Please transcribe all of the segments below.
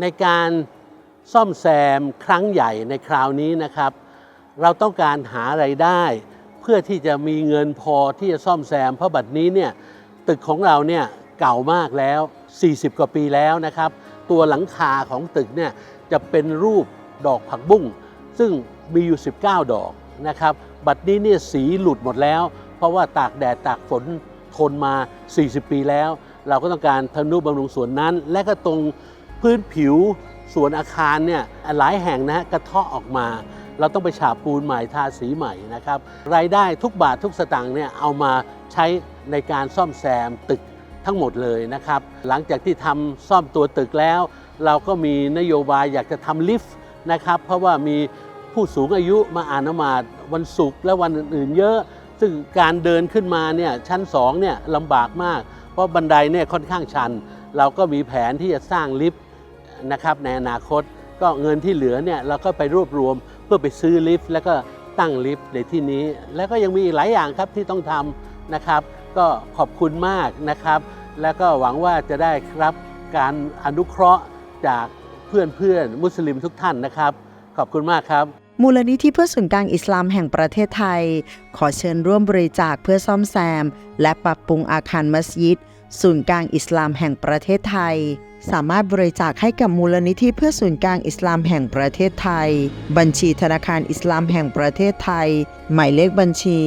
ในการซ่อมแซมครั้งใหญ่ในคราวนี้นะครับ เราต้องการหาไรายได้ เพื่อที่จะมีเงินพอที่จะซ่อมแซมเพราะบัดนี้เนี่ยตึกของเราเนี่ยเก่ามากแล้ว 40 กว่าปีแล้วนะครับ ตัวหลังคาของตึกเนี่ยจะเป็นรูปดอกผักบุ้งซึ่งมีอยู่ 19 ดอกนะครับ บัดนี้เนี่ยสีหลุดหมดแล้ว เพราะว่าตากแดดตากฝนทนมา 40 ปีแล้ว เราก็ต้องการทนุบำรุงส่วนนั้น และก็ตรง พื้นผิวส่วนอาคารเนี่ยหลายแห่งนะฮะกระเทาะออกมา เราต้องไปฉาบปูนใหม่ทาสีใหม่นะครับ รายได้ทุกบาททุกสตางค์เนี่ยเอามาใช้ในการซ่อมแซมตึกทั้งหมดเลยนะครับ หลังจากที่ทำซ่อมตัวตึกแล้ว เราก็มีนโยบายอยากจะทำลิฟต์นะครับ เพราะว่ามีผู้สูงอายุมาอ่านนมาดวันศุกร์และวันอื่นๆ เยอะ ซึ่งการเดินขึ้นมาเนี่ยชั้น2เนี่ยลำบากมาก เพราะบันไดเนี่ยค่อนข้างชัน เราก็มีแผนที่จะสร้างลิฟต์ นะครับในอนาคตก็เงินที่เหลือเนี่ยเราก็ไปรวบรวมเพื่อไปซื้อลิฟต์แล้วก็ตั้งลิฟต์ในที่นี้ แล้วก็ยังมีอีกหลายอย่างครับที่ต้องทำนะครับ ก็ขอบคุณมากนะครับ แล้วก็หวังว่าจะได้รับการอนุเคราะห์จากเพื่อนๆมุสลิมทุกท่านนะครับ ขอบคุณมากครับมูลนิธิเพื่อศูนกลางอิสลามแห่งประเทศไทย ขอเชิญร่วมบริจาคเพื่อซ่อมแซม และปรับปรุงอาคารมัสยิด ศูนย์กลางอิสลามแห่งประเทศไทย สามารถบริจาคให้กับมูลนิธิเพื่อศูนย์กลางอิสลามแห่งประเทศไทย บัญชีธนาคารอิสลามแห่งประเทศไทย หมายเลขบัญชี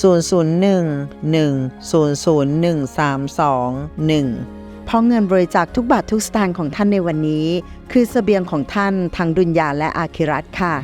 001-1001321เพราะเงินบริจาคทุกบาททุกสตางค์ของท่านในวันนี้ คือเสบียงของท่านทั้งดุนยาและอาคิรัตค่ะ